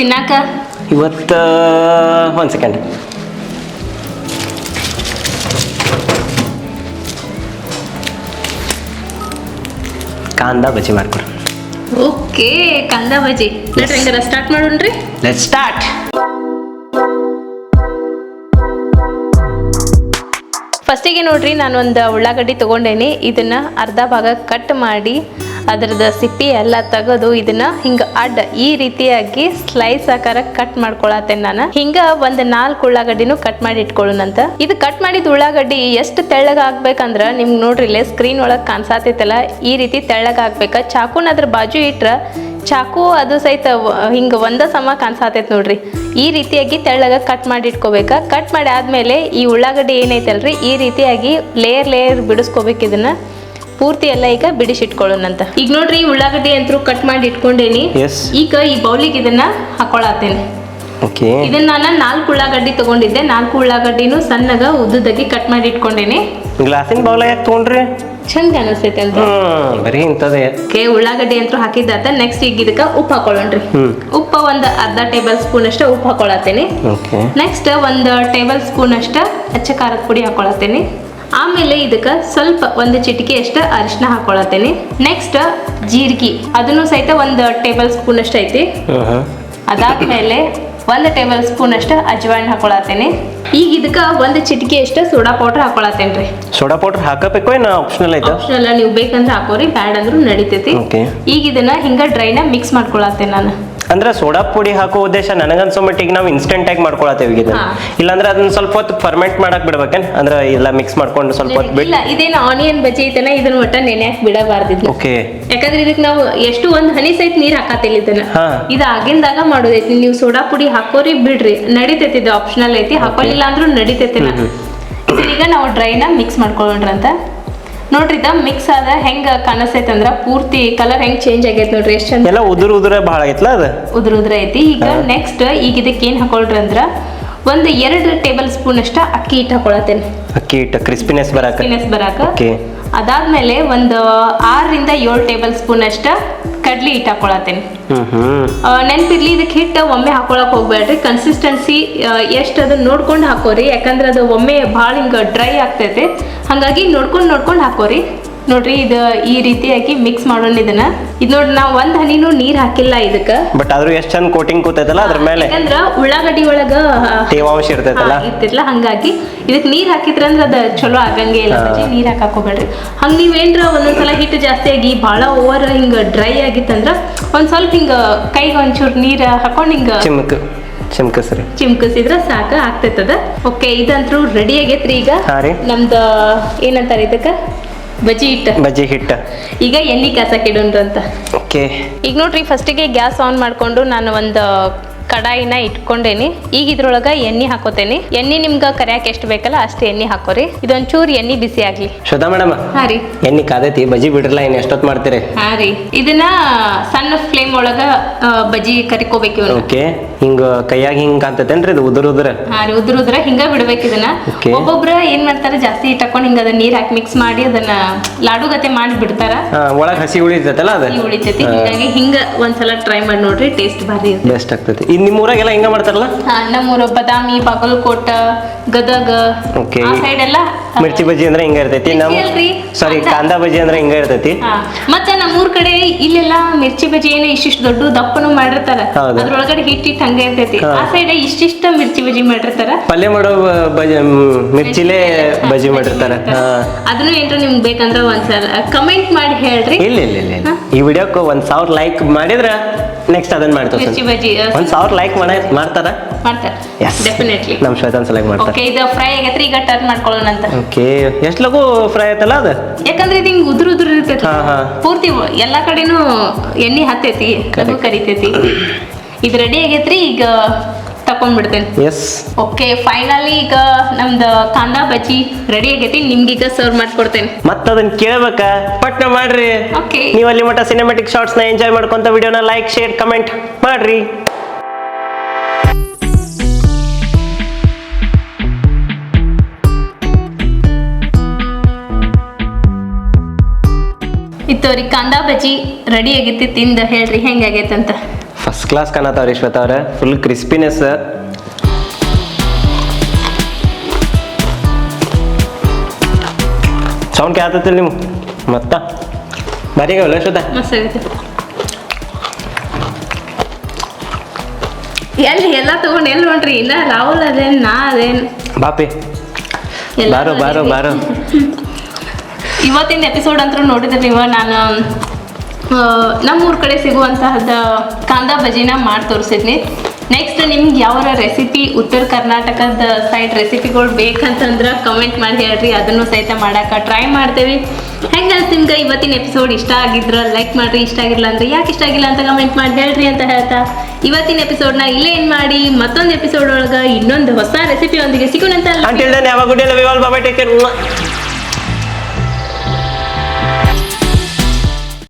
ತಿನ್ನಾಕ? ಇವತ್ತು ಒಂದು ಸೆಕೆಂಡ್ ಕಾಂದ ಬಜ್ಜಿ ಮಾಡ್ಕೊಡ್ರಿ ಓಕೆ ಕಾಂದ ಬಜಿ ನೋಡ್ರಿ ಹೆಂಗಾರ ಸ್ಟಾರ್ಟ್ ಮಾಡೋಣ್ರಿ? ಲೆಟ್ ಸ್ಟಾರ್ಟ್ ಫಸ್ಟಿಗೆ ನೋಡ್ರಿ ನಾನು ಒಂದು ಉಳ್ಳಾಗಡ್ಡಿ ತೊಗೊಂಡೇನಿ. ಇದನ್ನ ಅರ್ಧ ಭಾಗ ಕಟ್ ಮಾಡಿ ಅದರದ ಸಿಪ್ಪಿ ಎಲ್ಲ ತೆಗೆದು ಇದನ್ನ ಹಿಂಗ ಅಡ್ಡ ಈ ರೀತಿಯಾಗಿ ಸ್ಲೈಸ್ ಆಕಾರ ಕಟ್ ಮಾಡ್ಕೊಳತ್ತೆ ನಾನು. ಹಿಂಗ ಒಂದ್ ನಾಲ್ಕು ಉಳ್ಳಾಗಡ್ಡಿನೂ ಕಟ್ ಮಾಡಿ ಇಟ್ಕೊಳ್ಳೋಣಂತ ಇದು ಕಟ್ ಮಾಡಿದ ಉಳ್ಳಾಗಡ್ಡಿ ಎಷ್ಟು ತೆಳ್ಳಗ ಆಗ್ಬೇಕಂದ್ರ ನಿಮ್ಗೆ ನೋಡ್ರಿ ಇಲ್ಲೇ ಸ್ಕ್ರೀನ್ ಒಳಗೆ ಕಾಣಿಸಾತೈತಲ್ಲ, ಈ ರೀತಿ ತೆಳ್ಳಗ ಆಗ್ಬೇಕ. ಚಾಕುನ ಅದ್ರ ಬಾಜು ಇಟ್ರ ಚಾಕು ಅದು ಸಹಿತ ಹಿಂಗ ಒಂದ ಸಮ ಕಾಣಿಸಾತೈತ್ ನೋಡ್ರಿ. ಈ ರೀತಿಯಾಗಿ ತೆಳ್ಳಗ ಕಟ್ ಮಾಡಿ ಇಟ್ಕೋಬೇಕ. ಕಟ್ ಮಾಡಿ ಆದ್ಮೇಲೆ ಈ ಉಳ್ಳಾಗಡ್ಡಿ ಏನೈತಲ್ರಿ, ಈ ರೀತಿಯಾಗಿ ಲೇಯರ್ ಲೇಯರ್ ಬಿಡಿಸ್ಕೋಬೇಕು ಇದನ್ನ. ಪೂರ್ತಿ ಎಲ್ಲ ಈಗ ಬಿಡಿಸಿಟ್ಕೊಳ್ಳೋಣಂತ. ಈಗ ನೋಡ್ರಿ ಉಳ್ಳಾಗಡ್ಡಿ ಅಂತೂ ಕಟ್ ಮಾಡಿ ಇಟ್ಕೊಂಡೇನಿ. ಎಸ್ ಈಗ ಈ ಬೌಲಿಗೆ ಇದನ್ನ ಹಾಕೊಳತ್ತೇನೆ. ಓಕೆ ಇದನ್ನ ನಾನು ನಾಲ್ಕು ಉಳ್ಳಾಗಡ್ಡಿ ತಗೊಂಡಿದ್ದೆ. ನಾಲ್ಕು ಉಳ್ಳಾಗಡ್ಡಿನೂ ಸಣ್ಣಗ ಉದ್ದದಾಗಿ ಕಟ್ ಮಾಡಿ ಇಟ್ಕೊಂಡೇನಿ. ಗ್ಲಾಸಿನ ಬೌಲ ಯಾಕೆ ತಗೊಂಡ್ರಿ? ಚಂದ ಅನಿಸ್ತೈತೆ ಅಂತ ಬರೀ ಇಂಥದೇ ಓಕೆ ಉಳ್ಳಾಗಡ್ಡಿ ಅಂತೂ ಹಾಕಿದ್ದಾತ ನೆಕ್ಸ್ಟ್ ಈಗ ಇದಕ್ಕೆ ಉಪ್ಪು ಹಾಕೊಳ್ಳೋಣ್ರಿ. ಉಪ್ಪ ಒಂದು ಅರ್ಧ ಟೇಬಲ್ ಸ್ಪೂನ್ ಅಷ್ಟು ಉಪ್ಪು ಹಾಕೊಳತ್ತೇನೆ. ನೆಕ್ಸ್ಟ್ ಒಂದು ಟೇಬಲ್ ಸ್ಪೂನ್ ಅಷ್ಟ ಅಚ್ಚ ಖಾರದ ಪುಡಿ ಹಾಕೊಳತ್ತೇನೆ. ಆಮೇಲೆ ಇದಕ್ಕೆ ಸ್ವಲ್ಪ ಒಂದು ಚಿಟಿಕೆ ಅಷ್ಟ ಅರಿಶಿನ ಹಾಕೊಳತ್ತೇನೆ. ನೆಕ್ಸ್ಟ್ ಜೀರಿಗೆ. ಅದನ್ನು ಸಹಿತ ಒಂದು ಟೇಬಲ್ ಸ್ಪೂನ್ ಅಷ್ಟು ಐತಿ. ಅದಾದ್ಮೇಲೆ ಒಂದು ಟೇಬಲ್ ಸ್ಪೂನ್ ಅಷ್ಟು ಅಜ್ವಾಯಿನ್ ಹಾಕೊಳತ್ತೇನೆ. ಈಗ ಇದಕ್ಕ ಒಂದು ಚಿಟಿಕೆ ಅಷ್ಟು ಸೋಡಾ ಪೌಡರ್ ಹಾಕೊಳತ್ತೇನ್ರಿ ಸೋಡಾ ಪೌಡರ್ ಹಾಕಬೇಕು ಏನು ಆಪ್ಷನಲ್ ಐತಾ? ಆಪ್ಷನಲ್ ನೀವು ಬೇಕಂದ್ರೆ ಹಾಕೋರಿ ಬ್ಯಾಡ್ ಅಂದ್ರೂ ನಡೀತೈತಿ ಈಗ ಇದನ್ನ ಹಿಂಗ ಡ್ರೈನ ಮಿಕ್ಸ್ ಮಾಡ್ಕೊಳತ್ತೇನೆ ನಾನು. ಅಂದ್ರೆ ಸೋಡಾ ಪುಡಿ ಹಾಕೋ ಉದ್ದೇಶ ನನಗನ್ಸೋ ಮಟ್ಟಿಗೆ ನಾವು ಇನ್ಸ್ಟೆಂಟ್ ಆಗಿ ಮಾಡ್ಕೊಳತ್ತೇವೆ ಇದನ್ನ. ಇಲ್ಲಾಂದ್ರೆ ಅದನ್ನ ಸ್ವಲ್ಪ ಹೊತ್ತು ಫರ್ಮೆಂಟ್ ಮಾಡಕ್ ಬಿಡ್ಬೇಕೇನ್? ಅಂದ್ರೆ ಎಲ್ಲ ಮಿಕ್ಸ್ ಮಾಡ್ಕೊಂಡು ಸ್ವಲ್ಪ ಹೊತ್ತು ಬಿಟ್ಟು ಇಲ್ಲ ಇದೇನು ಆನಿಯನ್ ಬಜ್ಜಿ ಐತನ ಇದನ್ನ ಒಟ್ಟ ನೆನೆಯಾಕ್ ಬಿಡಬಾರ್ದಿದ್ನ ಓಕೆ ಯಾಕಂದ್ರೆ ಇದಕ್ಕೆ ನಾವು ಎಷ್ಟು ಒಂದ್ ಹನಿ ಸಹಿತ ನೀರ್ ಹಾಕತಿಲ್ಲ ಇದನ್ನ. ಹಾ. ಇದು ಆಗಿಂದಾಗ ಮಾಡೋದೈತಿ. ನೀವು ಸೋಡಾ ಪುಡಿ ಹಾಕೋರಿ ಬಿಡ್ರಿ. ನಡಿತೈತಿ ಇದು ಆಪ್ಷನಲ್ ಐತಿ. ಹಾಕೊಳ್ಳಿಲ್ಲ ಅಂದ್ರೂ ನಡಿತೈತಿ ಈಗ ನಾವು ಡ್ರೈನ ಮಿಕ್ಸ್ ಮಾಡ್ಕೊಳ್ಳೋಣ್ರಂತ ನೋಡ್ರಿ ಇದ ಮಿಕ್ಸ್ ಆದ ಹೆಂಗ ಕಾಣಿಸ್ತೈತೆ ಅಂದ್ರ ಪೂರ್ತಿ ಕಲರ್ ಹೆಂಗ್ ಚೇಂಜ್ ಆಗೈತಿ ನೋಡ್ರಿ ಎಷ್ಟು ಚಂದ. ಎಲ್ಲ ಉದುರು ಉದುರ ಭಾಳ ಆಗೈತ್ಲ ಅದು? ಉದ್ರ ಉದ್ರ ಐತಿ. ಈಗ ನೆಕ್ಸ್ಟ್ ಈಗ ಇದಕ್ಕೆ ಏನ್ ಹಾಕೊಳ್ರಿ ಅಂದ್ರ ಒಂದ್ ಎರಡು ಟೇಬಲ್ ಸ್ಪೂನ್ ಅಷ್ಟ ಅಕ್ಕಿ ಹಿಟ್ಟು ಹಾಕೊಳತ್ತೇನೆ. ಅಕ್ಕಿ ಹಿಟ್ಟು ಕ್ರಿಸ್ಪಿನೆಸ್ ಬರಾಕ? ಬರಾಕ. ಓಕೆ ಅದಾದ್ಮೇಲೆ ಒಂದು ಆರರಿಂದ ಏಳು ಟೇಬಲ್ ಸ್ಪೂನ್ ಅಷ್ಟ ಕಡ್ಲಿ ಹಿಟ್ಟು ಹಾಕೊಳತ್ತೇನೆ. ನೆನ್ಪಿರ್ಲಿ ಇದಕ್ಕೆ ಹಿಟ್ಟು ಒಮ್ಮೆ ಹಾಕೊಳಕ್ ಹೋಗ್ಬೇಡ್ರಿ. ಕನ್ಸಿಸ್ಟೆನ್ಸಿ ಎಷ್ಟು ಅದನ್ನ ನೋಡ್ಕೊಂಡು ಹಾಕೋರಿ. ಯಾಕಂದ್ರೆ ಅದು ಒಮ್ಮೆ ಭಾಳ ಹಿಂಗ ಡ್ರೈ ಆಗ್ತೈತೆ. ಹಾಗಾಗಿ ನೋಡ್ಕೊಂಡು ನೋಡ್ಕೊಂಡು ಹಾಕೋರಿ. ನೋಡ್ರಿ ಇದು ಈ ರೀತಿಯಾಗಿ ಮಿಕ್ಸ್ ಮಾಡೋಣ ಇದನ್ನ. ಇದು ನೋಡ್ರಿ ನಾವು ಒಂದ್ ಹನಿನೂ ನೀರ್ ಹಾಕಿಲ್ಲ ಇದಕ್ಕ. ಬಟ್ ಆದ್ರೂ ಎಷ್ಟ್ ಚಂದ ಕೋಟಿಂಗ್ ಕೂತೈತಲ್ಲ ಅದ್ರ ಮೇಲೆ? ಯಾಕಂದ್ರ ಉಳ್ಳಾಗಡ್ಡಿ ಒಳಗ ತೇವಾಂಶ ಇರ್ತೈತಲ್ಲ? ಹಾ, ಇರ್ತಿರ್ಲ ಹಂಗಾಗಿ ಇದಕ್ ನೀರ್ ಹಾಕಿದ್ರ ಅಂದ್ರ ಅದ ಚಲೋ ಆಗಂಗೇ ಇಲ್ಲ ಬಜ್ಜಿ ನೀರ್ ಹಾಕಕ್ ಹಂಗ ಹಂಗ ಏನ್ರ ಒಂದೊಂದ್ಸಲ ಹಿಟ್ಟು ಜಾಸ್ತಿ ಆಗಿ ಬಹಳ ಓವರ್ ಹಿಂಗ ಡ್ರೈ ಆಗಿತ್ತಂದ್ರ ಒಂದ್ ಸ್ವಲ್ಪ ಹಿಂಗ ಕೈಗೆ ಒಂಚೂರ್ ನೀರ್ ಹಾಕೊಂಡ್ ಹಿಂಗ ಚಿಮ್ಕ ಚಿಮ್ಕಸ್ರಿ. ಚಿಮ್ಕಸಿದ್ರ ಸಾಕ ಆಗ್ತೈತದ. ಓಕೆ ಇದಂತ್ರು ರೆಡಿ ಆಗೈತ್ರಿ ಈಗ. ನಮ್ದ ಏನಂತಾರ ಇದಕ್ಕ? ಬಜ್ಜಿ ಹಿಟ್ಟು. ಬಜ್ಜಿ ಹಿಟ್ಟು. ಈಗ ಎಣ್ಣೆ ಕೆಡೋಣ ಅಂತ? ಓಕೆ. ಈಗ ನೋಡ್ರಿ ಫಸ್ಟಿಗೆ ಗ್ಯಾಸ್ ಆನ್ ಮಾಡ್ಕೊಂಡು ನಾನು ಒಂದು ಕಡಾಯಿನ ಇಟ್ಕೊಂಡೇನಿ. ಈಗ ಇದ್ರೊಳಗ ಎಣ್ಣೆ ಹಾಕೋತೇನಿ. ಎಣ್ಣೆ ನಿಮ್ಗ ಕರಿಯಾಕ ಎಷ್ಟು ಬೇಕಲ್ಲ ಅಷ್ಟು ಎಣ್ಣೆ ಹಾಕೋರಿ. ಇದೊಂಚೂರು ಎಣ್ಣೆ ಬಿಸಿ ಆಗ್ಲಿ. ಶ್ವೇತಾ ಮೇಡಮ್ ಹಾ ರೀ. ಎಣ್ಣೆ ಕಾದೈತಿ ಬಜಿ ಬಿಡ್ರಲ್ಲ ಇನ್ನು ಎಷ್ಟೊತ್ತು ಮಾಡ್ತೀರಿ? ಹಾ ರೀ. ಇದನ್ನ ಸಣ್ಣ ಫ್ಲೇಮ್ ಒಳಗ ಆ, ಬಜ್ಜಿ ಕರಿಕೋಬೇಕು ಓಕೆ. ಹಿಂಗ ಕೈಯಾಗ ಹಿಂಗ್ ಕಾಂತೈತೇನ್ರಿ ಇದು ಉದುರು ಉದುರ? ಹಾ ರೀ ಉದ್ರ ಉದ್ರ ಹಿಂಗ ಬಿಡ್ಬೇಕು ಇದನ್ನ. Okay. ಒಬ್ಬೊಬ್ರ ಏನ್ ಮಾಡ್ತಾರ ಜಾಸ್ತಿ ಇಟ್ಟಾಕೊಂಡ್ ಹಿಂಗ ಅದನ್ನ ನೀರ್ ಹಾಕಿ ಮಿಕ್ಸ್ ಮಾಡಿ ಅದನ್ನ ಲಾಡು ಗತೆ ಮಾಡಿ ಬಿಡ್ತಾರ. ಒಳಗ ಹಸಿ ಉಳಿತೈತಲ್ಲ ಅದು? ಈ ಉಳಿತೈತಿ ಹಿಂಗಾಗಿ ಹಿಂಗ ಒಂದ್ಸಲ ಟ್ರೈ ಮಾಡಿ ನೋಡ್ರಿ ಟೇಸ್ಟ್ ಭಾರಿ ಇರ್ತೈತಿ. ಬೆಸ್ಟ್ ಆಗ್ತೈತಿ. ನಿಮ್ಮ ಊರಾಗೆಲ್ಲ ಹಿಂಗ ಮಾಡ್ತಾರಲ್ಲ ಹಾ, ನಮ್ಮೂರ ಬದಾಮಿ ಬಾಗಲಕೋಟ ಗದಗ Okay. ಆ ಸೈಡ್ ಎಲ್ಲ ಮಿರ್ಚಿ ಬಜ್ಜಿ ಅಂದ್ರೆ ಹಿಂಗ ಇರ್ತೈತಿ ನಮ್ ಮಿರ್ಚಿ ಅಲ್ರಿ? ಸಾರಿ ಕಾಂದ. ಕಾಂದಾ ಬಜ್ಜಿ ಅಂದ್ರೆ ಹಿಂಗ ಇರ್ತೈತಿ ಹಾ. ನಮ್ಮ ನಮ್ಮೂರ್ ಕಡೆ ಇಲ್ಲೆಲ್ಲ ಮಿರ್ಚಿ ಬಜ್ಜಿ ಏನ ಇಷ್ಟಿಷ್ಟು ದೊಡ್ಡ ದಪ್ಪನು ಮಾಡಿರ್ತಾರ ಹೌದು. ಅದ್ರೊಳಗಡೆ ಹಿಟ್ ಹಿಟ್ ಹಂಗ ಇರ್ತೈತಿ ಹಾ. ಆ ಸೈಡ್ ಇಷ್ಟಿಷ್ಟ ಮಿರ್ಚಿ ಬಜ್ಜಿ ಮಾಡಿರ್ತಾರ ಪಲ್ಯ ಮಾಡೋ ಬಜ್ಜಿ ಮಿರ್ಚಿಲೇ ಬಜ್ಜಿ ಮಾಡಿರ್ತಾರ ಹಾ ಅದನ್ನು ಏನ್ರ ನಿಮ್ಗೆ ಬೇಕಂದ್ರೆ ಒಂದ್ಸಲ ಕಮೆಂಟ್ ಮಾಡಿ ಹೇಳ್ರಿ ಇಲ್ಲ ಇಲ್ಲ ಇಲ್ಲ ಇಲ್ಲ. ಈ ವಿಡಿಯೋಕ್ಕೆ ಒಂದು ಸಾವಿರ ಲೈಕ್ ಮಾಡಿದ್ರೆ ನೆಕ್ಸ್ಟ್ ಅದನ್ನ ಮಾಡ್ತೀವಿ ಮಿರ್ಚಿ ಬಜ್ಜಿ ಆ, ಸಾವಿರ ಲೈಕ್ ಮಾಡ ಮಾಡ್ತಾರ? ಮಾಡ್ತಾರೆ. ಎಸ್ ಡೆಫಿನೆಟ್ಲಿ ನಮ್ ಶ್ವೇತಾನ್ ಸಲಕ್ ಮಾಡ್ತಾರೆ. ಓಕೆ ಇದು ಫ್ರೈ ಆಗೈತ್ರಿ ಈಗ ಟರ್ನ್ ಮಾಡ್ಕೊಳ್ಳೋಣ ಅಂತ. ಓಕೆ ಎಷ್ಟು ಲಘು ಫ್ರೈ ಆಯ್ತಲ್ಲ ಅದು? ಯಾಕಂದ್ರೆ ಇದು ಹಿಂಗೆ ಉದುರು ಉದುರು ಇರ್ತೈತಿ. ಹಾ, ಹಾ. ಪೂರ್ತಿ ಎಲ್ಲ ಕಡೆನೂ ಎಣ್ಣೆ ಹತ್ತೈತಿ ಅದು. ಕರಿತೈತಿ. ಇದು ರೆಡಿ ಆಗೈತ್ರಿ ಈಗ ತಕೊಂಡ್ಬಿಡ್ತೇನೆ ಎಸ್ ಓಕೆ ಫೈನಲಿ ಈಗ ನಮ್ದು ಕಾಂದಾ ಬಜ್ಜಿ ರೆಡಿ ಆಗೈತಿ ಈಗ ಸರ್ವ್ ಮಾಡ್ಕೊಡ್ತೇನೆ. ಮತ್ತ ಅದನ್ನ ಕೇಳ್ಬೇಕ? ಪಟ್ನ ಮಾಡ್ರಿ. ಓಕೆ ನೀವು ಅಲ್ಲಿ ಮಟ್ಟ ಸಿನಿಮ್ಯಾಟಿಕ್ ಶಾರ್ಟ್ಸ್ನ ಎಂಜಾಯ್ ಮಾಡ್ಕೊಂತ ವಿಡಿಯೋನ ಲೈಕ್ ಶೇರ್ ಕಮೆಂಟ್ ಮಾಡ್ರಿ. ಇತ್ತವ್ರಿ ಕಾಂದಾ ಬಜ್ಜಿ ರೆಡಿ ಆಗೈತಿ ತಿಂದ ಹೇಳ್ರಿ ಹೆಂಗಾಗೈತೆ ಅಂತ ಫಸ್ಟ್ ಕ್ಲಾಸ್ ಕಾಣತ್ತವ್ರಿ ಶ್ವೇತ ಅವ್ರೆ. ಫುಲ್ ಕ್ರಿಸ್ಪಿನೆಸ್ ಸೌಂಡ್ ಕೇಳ್ತತಿಲ್ಲ ನೀವು ಮತ್ತ? ಶ್ವೇತ ಮಸ್ತ್ ಆಗೈತೆ ಎಲ್ಲಿ ಎಲ್ಲ ತಗೊಂಡು ಎಲ್ಲಿ ಹೊಂಟ್ರಿ? ಇಲ್ಲ ರಾಹುಲ್ ಅದೇನ್ ನಾ ಅದೇನ್? ಬಾಪಿ. ಬಾರೋ ಬಾರೋ. ಬಾರೋ. ಇವತ್ತಿನ ಎಪಿಸೋಡ್ ಅಂತೂ ನೋಡಿದ್ರೆ ನೀವು? ನಾನು ನಮ್ಮೂರ ಕಡೆ ಸಿಗುವಂತಹದ ಕಾಂದಾ ಬಜಿನ ಮಾಡಿ ತೋರಿಸಿದ್ನಿ. ನೆಕ್ಸ್ಟ್ ನಿಮ್ಗೆ ಯಾವ ರೆಸಿಪಿ ಉತ್ತರ ಕರ್ನಾಟಕದ ಸೈಡ್ ರೆಸಿಪಿಗಳು ಬೇಕಂತಂದ್ರೆ ಕಮೆಂಟ್ ಮಾಡಿ ಹೇಳ್ರಿ, ಅದನ್ನು ಸಹಿತ ಮಾಡಕ್ಕೆ ಟ್ರೈ ಮಾಡ್ತೇವೆ. ಹೆಂಗೆ ನಿಮ್ಗೆ ಇವತ್ತಿನ ಎಪಿಸೋಡ್ ಇಷ್ಟ ಆಗಿದ್ರ ಲೈಕ್ ಮಾಡ್ರಿ, ಇಷ್ಟ ಆಗಿಲ್ಲ ಅಂದ್ರೆ ಯಾಕೆ ಇಷ್ಟ ಆಗಿಲ್ಲ ಅಂತ ಕಮೆಂಟ್ ಮಾಡಿ ಹೇಳ್ರಿ ಅಂತ ಹೇಳ್ತಾ. ಇವತ್ತಿನ ಎಪಿಸೋಡ್ನ ಇಲ್ಲೇ ಏನು ಮಾಡಿ, ಮತ್ತೊಂದು ಎಪಿಸೋಡ್ ಒಳಗೆ ಇನ್ನೊಂದು ಹೊಸ ರೆಸಿಪಿ ಒಂದಿಗೆ ಸಿಗೋಣಂತ